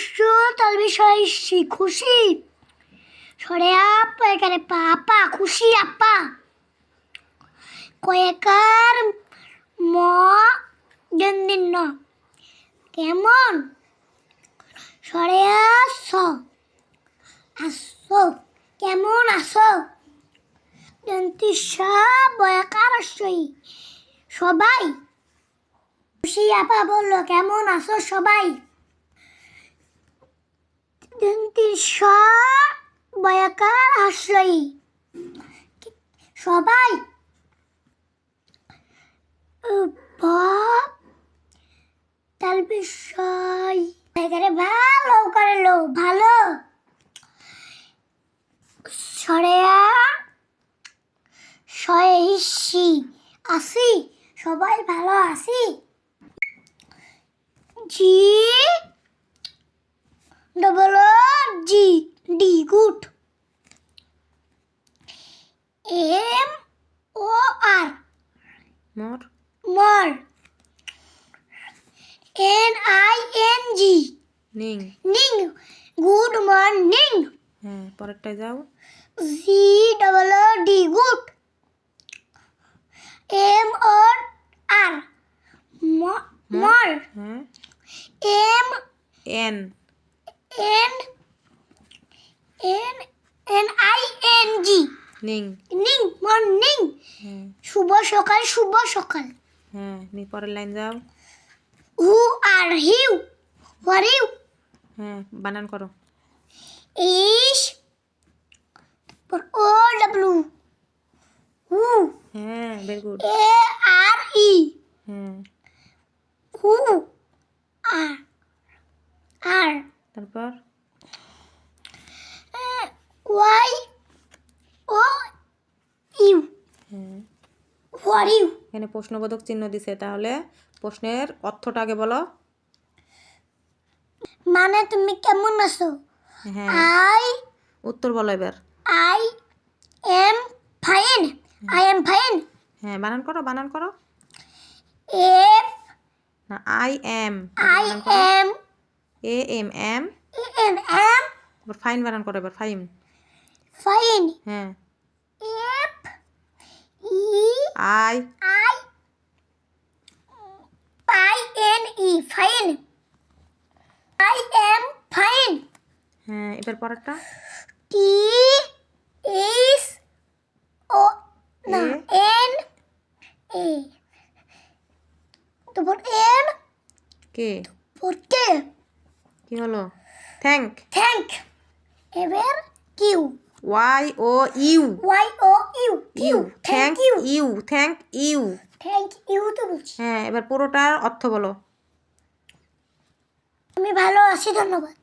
শস্য তার বিষয় সি খুশি। সরে আপা, এখানে পাপা, খুশি আপা। কয়েকার ম দিন ন। কেমন? সরে আস। আসো। কেমন আসো? দন্তি সব বয়াকার আসই সবাই? খুশি আপা বলল, কেমন আছো সবাই? বয়াকার আসই সবাই? বিষয়। ভালো করে লো ভালো সরেয়া আসি? সবাই ভালো আছি? জি। Double G D good. M O R. Mor. Mor. N I N G. Ning. Ning. Good morning. হ্যাঁ পরেরটায় যাও। G double D good. M O R. Mor. হ্যাঁ। M N. N N I N G ning. Ning morning হ্যাঁ। শুভ সকাল শুভ সকাল। হ্যাঁ নি পরের লাইন যাও। How are how are you? হ্যাঁ বানান করো। H O W how. হ্যাঁ ভেরি গুড এ আর ই। হ্যাঁ। হু আর আর। তারপর ওয়াই ও ইউ হ্যাঁ আর ইউ এখানে প্রশ্নবোধক চিহ্ন দিছে তাহলে প্রশ্নের অর্থটা আগে বলো। মানে তুমি কেমন আছো? হ্যাঁ। আই উত্তর বলো এবার। I am fine I am fine হ্যাঁ বানান করো বানান করো। এফ না I M I M A M M N M এবার ফাইন বানান করো এবার ফাইন ফাইন হ্যাঁ। F E I I I N E fine I am fine হ্যাঁ এবার পরেরটা? টি এস ও না এন এ তারপর এন কে পর কে কি হলো? থ্যাংক থ্যাংক এবার Q Y O U Y O U U thank you thank you thank you তো বলছি হ্যাঁ এবার পুরোটার অর্থ বলো। তুমি ভালো আছি ধন্যবাদ।